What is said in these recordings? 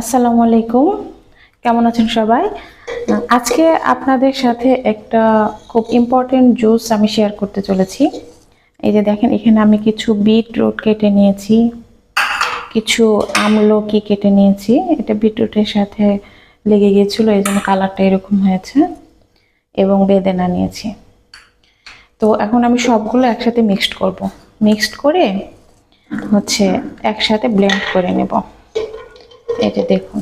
আসসালামু আলাইকুম। কেমন আছেন সবাই? আজকে আপনাদের সাথে একটা খুব ইম্পর্টেন্ট জুস আমি শেয়ার করতে চলেছি। এই যে দেখেন, এখানে আমি কিছু বিটরুট কেটে নিয়েছি, কিছু আমলকি কেটে নিয়েছি। এটা বিটরুটের সাথে লেগে গিয়েছিল, এই জন্য কালারটা এরকম হয়েছে এবং বেদেনা নিয়েছি। তো এখন আমি সবগুলো একসাথে মিক্সড করব। মিক্সড করে হচ্ছে একসাথে ব্লেন্ড করে নেব। এটা দেখুন।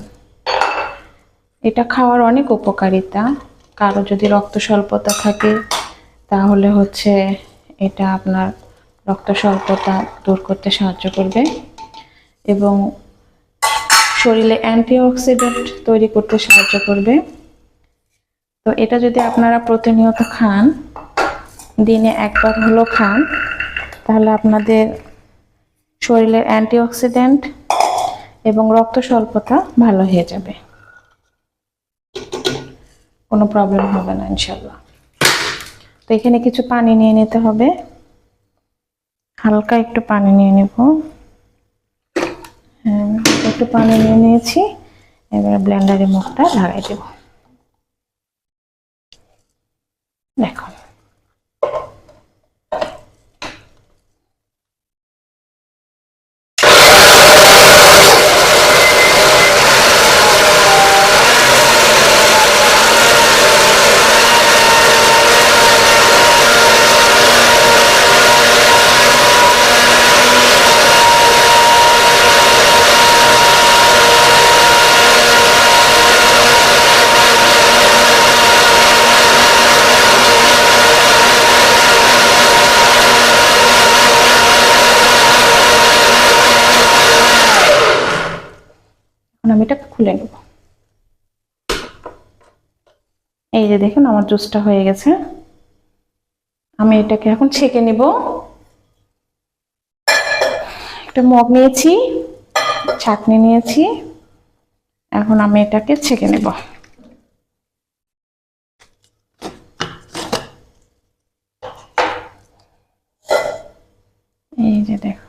এটা খাওয়ার অনেক উপকারিতা। কারও যদি রক্ত স্বল্পতা থাকে, তাহলে হচ্ছে এটা আপনার রক্ত স্বল্পতা দূর করতে সাহায্য করবে। এবং শরীরে অ্যান্টিঅক্সিডেন্ট তৈরি করতে সাহায্য করবে। তো এটা যদি আপনারা প্রতিনিয়ত খান, দিনে একবার হলো খান, তাহলে আপনাদের শরীরের অ্যান্টিঅক্সিডেন্ট এবং রক্ত স্বল্পতা ভালো হয়ে যাবে। কোনো প্রবলেম হবে না ইনশাল্লাহ তো এখানে কিছু পানি নিয়ে নিতে হবে। হালকা একটু পানি নিয়ে নেব। হ্যাঁ একটু পানি নিয়ে নিয়েছি। এবার ব্লেন্ডারে মুখটা লাগাই দেব। দেখুন। এখন আমি এটা খুলে নেব। এই যে দেখুন, আমার জুসটা হয়ে গেছে। আমি এটাকে এখন ছেঁকে নেব। একটা মগ নিয়েছি ছাকনি নিয়েছি। এখন আমি এটাকে ছেঁকে নেব। এই যে দেখো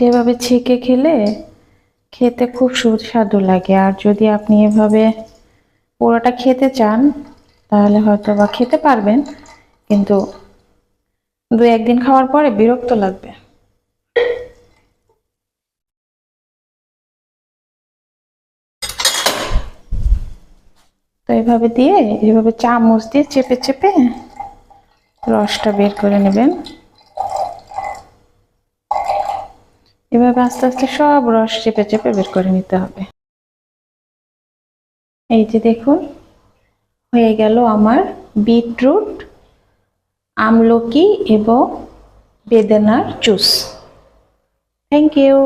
এটা এভাবে ছেঁকে খেলে খেতে খুব সুস্বাদু লাগে। আর যদি আপনি এভাবে পুরোটা খেতে চান, তাহলে হয়তো বা খেতে পারবেন, কিন্তু দু একদিন খাওয়ার পরে বিরক্ত লাগবে। তো এভাবে দিয়ে, এভাবে চামচ দিয়ে চেপে চেপে রসটা বের করে নেবেন। এভাবে আস্তে আস্তে সব রস চেপে চেপে বের করে নিতে হবে। এই যে দেখুন, হয়ে গেল আমার বিটরুট, আমলকি এবং বেদানার জুস। Thank you.